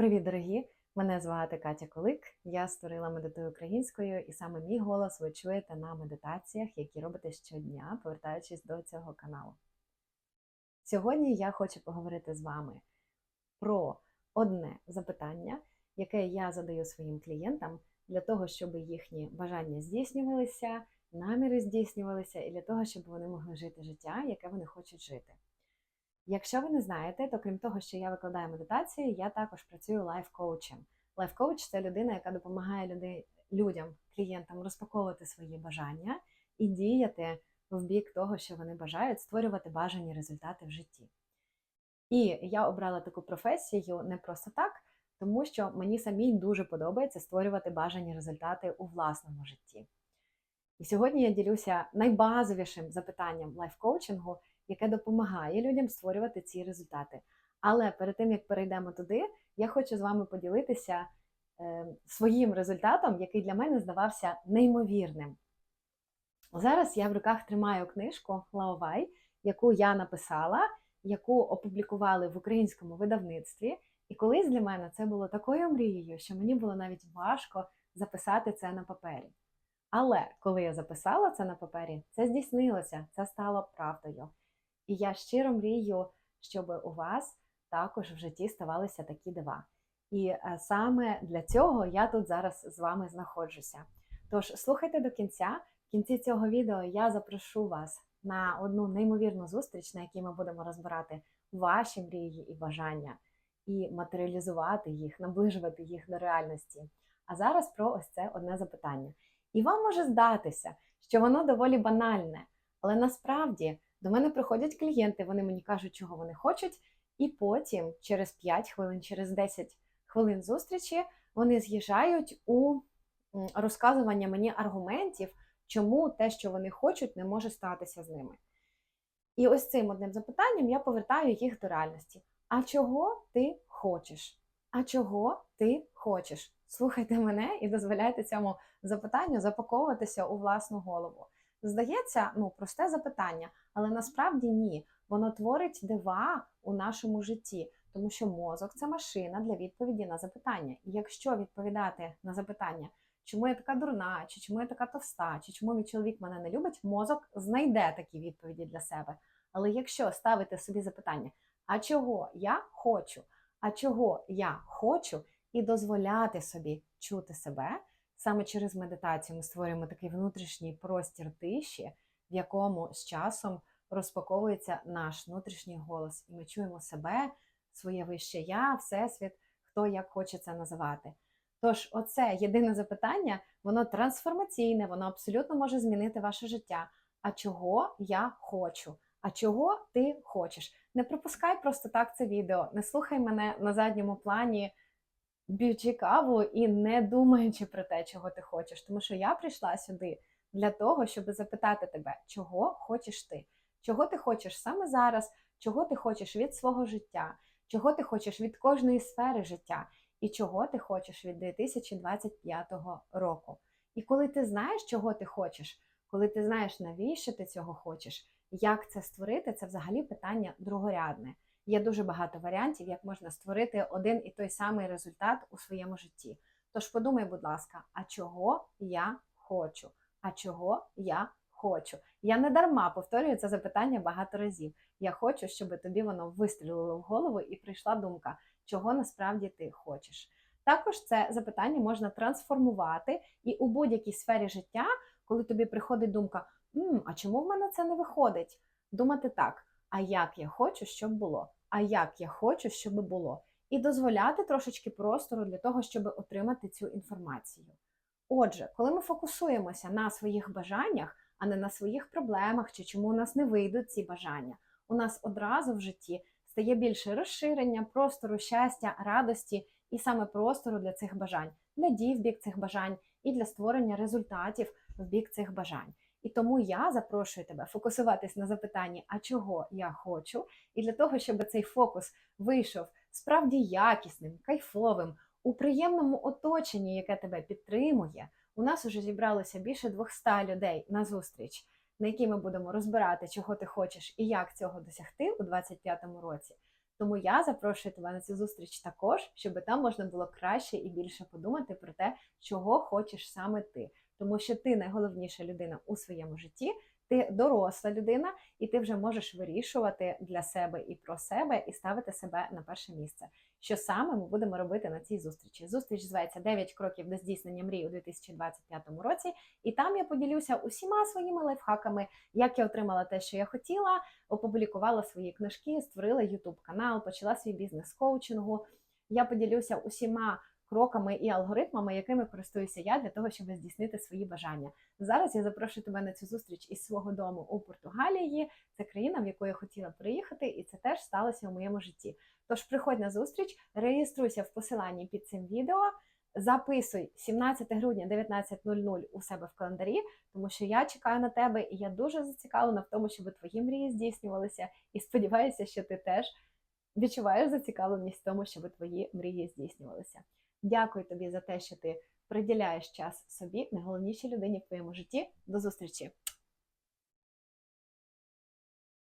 Привіт, дорогі! Мене звати Катя Колик. Я створила медитую українською, і саме мій голос ви чуєте на медитаціях, які робите щодня, повертаючись до цього каналу. Сьогодні я хочу поговорити з вами про одне запитання, яке я задаю своїм клієнтам для того, щоб їхні бажання здійснювалися, наміри здійснювалися, і для того, щоб вони могли жити життя, яке вони хочуть жити. Якщо ви не знаєте, то крім того, що я викладаю медитацію, я також працюю лайф-коучем. Лайф-коуч це людина, яка допомагає люди, людям, клієнтам розпаковувати свої бажання і діяти в бік того, що вони бажають, створювати бажані результати в житті. І я обрала таку професію не просто так, тому що мені самій дуже подобається створювати бажані результати у власному житті. І сьогодні я ділюся найбазовішим запитанням лайф-коучингу, яке допомагає людям створювати ці результати. Але перед тим як перейдемо туди, я хочу з вами поділитися е, своїм результатом, який для мене здавався неймовірним. Зараз я в руках тримаю книжку Лаовай, яку я написала, яку опублікували в українському видавництві. І колись для мене це було такою мрією, що мені було навіть важко записати це на папері. Але коли я записала це на папері, це здійснилося, це стало правдою. І я щиро мрію, щоб у вас також в житті ставалися такі дива. І е, саме для цього я тут зараз з вами знаходжуся. Тож слухайте до кінця. В кінці цього відео я запрошу вас на одну неймовірну зустріч, на якій ми будемо розбирати ваші мрії і бажання, і матеріалізувати їх, наближувати їх до реальності. А зараз про ось це одне запитання. І вам може здатися, що воно доволі банальне, але насправді до мене приходять клієнти, вони мені кажуть, чого вони хочуть, і потім, через 5 хвилин, через 10 хвилин зустрічі, вони з'їжджають у розказування мені аргументів, чому те, що вони хочуть, не може статися з ними. І ось цим одним запитанням я повертаю їх до реальності. А чого ти хочеш? А чого ти хочеш? Слухайте мене і дозволяйте цьому запитанню запаковуватися у власну голову. Здається, ну просте запитання, але насправді ні. Воно творить дива у нашому житті, тому що мозок це машина для відповіді на запитання. І якщо відповідати на запитання, чому я така дурна, чи чому я така товста, чи чому мій чоловік мене не любить, мозок знайде такі відповіді для себе. Але якщо ставити собі запитання, а чого я хочу, а чого я хочу, і дозволяти собі чути себе, саме через медитацію ми створюємо такий внутрішній простір тиші, в якому з часом розпаковується наш внутрішній голос, і ми чуємо себе, своє вище я, всесвіт, хто як хоче це називати. Тож, оце єдине запитання, воно трансформаційне, воно абсолютно може змінити ваше життя. А чого я хочу? А чого ти хочеш? Не пропускай просто так це відео, не слухай мене на задньому плані, б'ючи каву і не думаючи про те, чого ти хочеш. Тому що я прийшла сюди для того, щоб запитати тебе, чого хочеш ти, чого ти хочеш саме зараз, чого ти хочеш від свого життя, чого ти хочеш від кожної сфери життя, і чого ти хочеш від 2025 року. І коли ти знаєш, чого ти хочеш, коли ти знаєш, навіщо ти цього хочеш, як це створити, це взагалі питання другорядне. Є дуже багато варіантів, як можна створити один і той самий результат у своєму житті. Тож подумай, будь ласка, а чого я хочу? А чого я хочу? Я не дарма повторюю це запитання багато разів. Я хочу, щоб тобі воно вистрілило в голову і прийшла думка, чого насправді ти хочеш. Також це запитання можна трансформувати і у будь-якій сфері життя, коли тобі приходить думка, М, а чому в мене це не виходить? Думати так, а як я хочу, щоб було? А як я хочу, щоб було? І дозволяти трошечки простору для того, щоб отримати цю інформацію. Отже, коли ми фокусуємося на своїх бажаннях, а не на своїх проблемах чи чому у нас не вийдуть ці бажання, у нас одразу в житті стає більше розширення, простору, щастя, радості і саме простору для цих бажань, для дій в бік цих бажань і для створення результатів в бік цих бажань. І тому я запрошую тебе фокусуватись на запитанні, а чого я хочу, і для того, щоб цей фокус вийшов справді якісним, кайфовим, у приємному оточенні, яке тебе підтримує. У нас уже зібралося більше 200 людей на зустріч, на якій ми будемо розбирати, чого ти хочеш і як цього досягти у 2025 році. Тому я запрошую тебе на цю зустріч також, щоб там можна було краще і більше подумати про те, чого хочеш саме ти. Тому що ти найголовніша людина у своєму житті, ти доросла людина, і ти вже можеш вирішувати для себе і про себе, і ставити себе на перше місце. Що саме ми будемо робити на цій зустрічі? Зустріч зветься «9 кроків до здійснення мрій у 2025 році, і там я поділюся усіма своїми лайфхаками, як я отримала те, що я хотіла, опублікувала свої книжки, створила YouTube канал, почала свій бізнес коучингу. Я поділюся усіма кроками і алгоритмами, якими користуюся я для того, щоб здійснити свої бажання. Зараз я запрошую тебе на цю зустріч із свого дому у Португалії. Це країна, в яку я хотіла приїхати, і це теж сталося у моєму житті. Тож приходь на зустріч, реєструйся в посиланні під цим відео. Записуй 17 грудня 19.00 у себе в календарі, тому що я чекаю на тебе, і я дуже зацікавлена в тому, щоб твої мрії здійснювалися. І сподіваюся, що ти теж відчуваєш зацікавленість в тому, щоб твої мрії здійснювалися. Дякую тобі за те, що ти приділяєш час собі, найголовнішій людині в твоєму житті. До зустрічі!